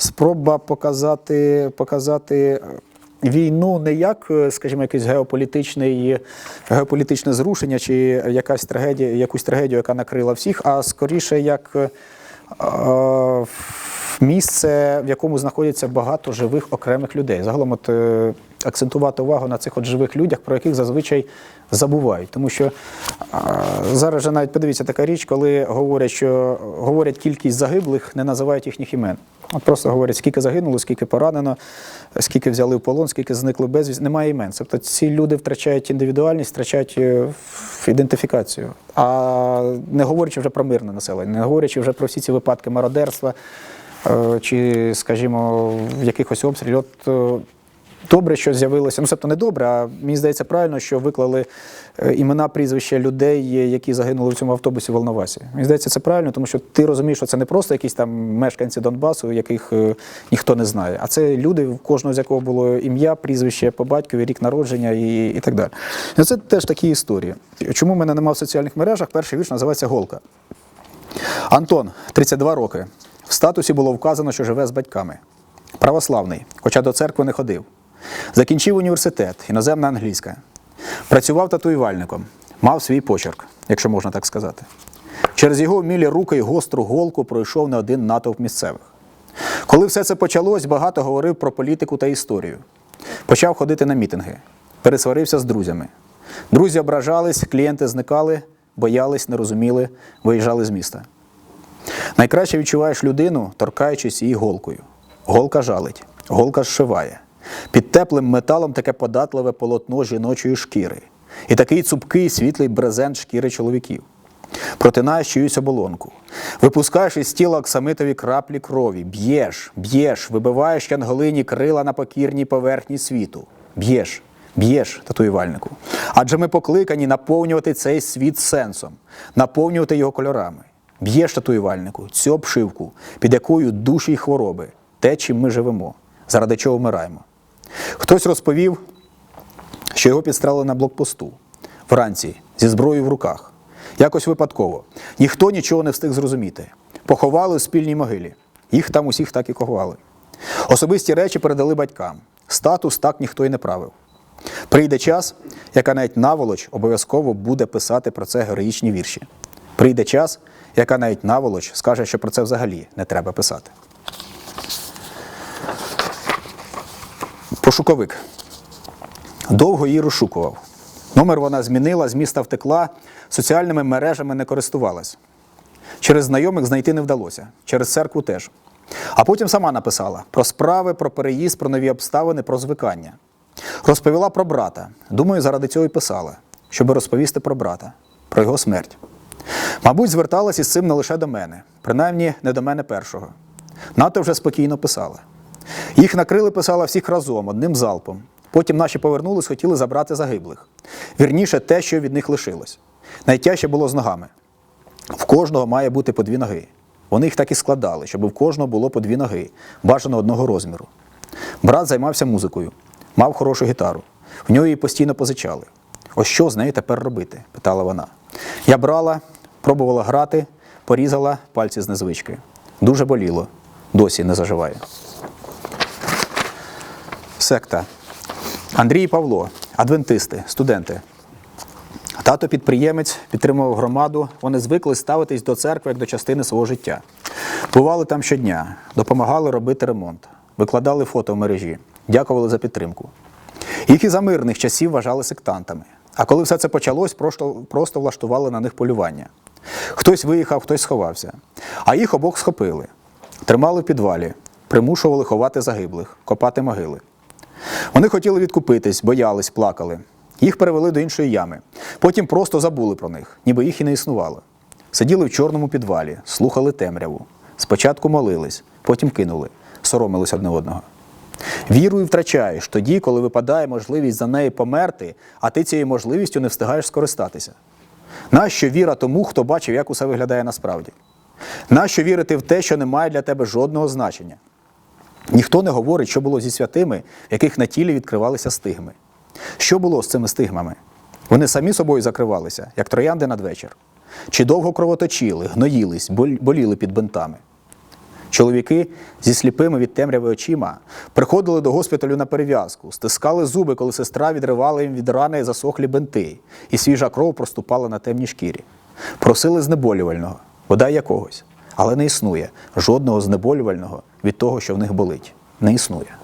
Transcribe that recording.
спроба показати, показати війну не як, е, скажімо, якийсь геополітичний, геополітичне зрушення чи якась трагедія, якусь трагедію, яка накрила всіх, а скоріше як е, е, місце, в якому знаходяться багато живих окремих людей. Загалом, от е, акцентувати увагу на цих от живих людях, про яких зазвичай забувають. Тому що е, зараз же навіть подивіться така річ, коли говорять, що говорять кількість загиблих, не називають їхніх імен. От просто говорять, скільки загинуло, скільки поранено, скільки взяли в полон, скільки зникли безвість. Немає імен. Тобто ці люди втрачають індивідуальність, втрачають е, ідентифікацію. А не говорячи вже про мирне населення, не говорячи вже про всі ці випадки мародерства е, чи, скажімо, якихось обстрілів. От е, добре, що з'явилося. Ну, тобто не добре, а мені здається правильно, що виклали е, імена, прізвища людей, е, які загинули в цьому автобусі в Волновасі. Мені здається, це правильно, тому що ти розумієш, що це не просто якісь там мешканці Донбасу, яких е, ніхто не знає, а це люди, в кожного з якого було ім'я, прізвище по батькові, рік народження і, і так далі. Ну, це теж такі історії. Чому мене немає в соціальних мережах? Перший вірш називається Голка. Антон, 32 роки. В статусі було вказано, що живе з батьками. Православний, хоча до церкви не ходив. Закінчив університет, іноземна англійська. Працював татуювальником, мав свій почерк, якщо можна так сказати. Через його вмілі руки й гостру голку пройшов не один натовп місцевих. Коли все це почалось, багато говорив про політику та історію. Почав ходити на мітинги, пересварився з друзями. Друзі ображались, клієнти зникали, боялись, не розуміли, виїжджали з міста. Найкраще відчуваєш людину, торкаючись її голкою. Голка жалить, голка зшиває. Під теплим металом таке податливе полотно жіночої шкіри. І такий цупкий світлий брезент шкіри чоловіків. Протинаєш чиюсь оболонку. Випускаєш із тіла оксамитові краплі крові, б'єш, б'єш, вибиваєш янголині крила на покірній поверхні світу. Б'єш, б'єш, татуювальнику. Адже ми покликані наповнювати цей світ сенсом, наповнювати його кольорами. Б'єш татуювальнику цю обшивку, під якою душі й хвороби, те, чим ми живемо, заради чого вмираємо. Хтось розповів, що його підстрелили на блокпосту вранці зі зброєю в руках. Якось випадково. Ніхто нічого не встиг зрозуміти. Поховали у спільній могилі. Їх там усіх так і ховали. Особисті речі передали батькам. Статус так ніхто й не правив. Прийде час, яка навіть наволоч обов'язково буде писати про це героїчні вірші. Прийде час, яка навіть наволоч скаже, що про це взагалі не треба писати. Пошуковик. Довго її розшукував. Номер вона змінила, з міста втекла, соціальними мережами не користувалась. Через знайомих знайти не вдалося, через церкву теж. А потім сама написала про справи, про переїзд, про нові обставини, про звикання. Розповіла про брата. Думаю, заради цього і писала, щоб розповісти про брата, про його смерть. Мабуть, зверталась із цим не лише до мене, принаймні не до мене першого. Нато вже спокійно писала. Їх накрили, писала всіх разом, одним залпом. Потім наші повернулись, хотіли забрати загиблих. Вірніше, те, що від них лишилось. Найтяжче було з ногами. В кожного має бути по дві ноги. Вони їх так і складали, щоб в кожного було по дві ноги, бажано одного розміру. Брат займався музикою, мав хорошу гітару. В нього її постійно позичали. Ось що з нею тепер робити? питала вона. Я брала, пробувала грати, порізала пальці з незвички. Дуже боліло, досі не заживає. Секта. Андрій Павло, адвентисти, студенти. Тато підприємець підтримував громаду. Вони звикли ставитись до церкви як до частини свого життя. Бували там щодня, допомагали робити ремонт, викладали фото в мережі, дякували за підтримку. Їх і за мирних часів вважали сектантами. А коли все це почалось, просто, просто влаштували на них полювання. Хтось виїхав, хтось сховався. А їх обох схопили, тримали в підвалі, примушували ховати загиблих, копати могили. Вони хотіли відкупитись, боялись, плакали. Їх перевели до іншої ями. Потім просто забули про них, ніби їх і не існувало. Сиділи в чорному підвалі, слухали темряву. Спочатку молились, потім кинули, соромились одне одного. Віру і втрачаєш тоді, коли випадає можливість за неї померти, а ти цією можливістю не встигаєш скористатися. Нащо віра тому, хто бачив, як усе виглядає насправді? Нащо вірити в те, що не має для тебе жодного значення? Ніхто не говорить, що було зі святими, яких на тілі відкривалися стигми. Що було з цими стигмами? Вони самі собою закривалися, як троянди надвечір. Чи довго кровоточили, гноїлись, боліли під бинтами? Чоловіки зі сліпими від темряви очима приходили до госпіталю на перев'язку, стискали зуби, коли сестра відривала їм від рани засохлі бенти, і свіжа кров проступала на темній шкірі. Просили знеболювального, бодай якогось, але не існує жодного знеболювального від того, що в них болить. Не існує.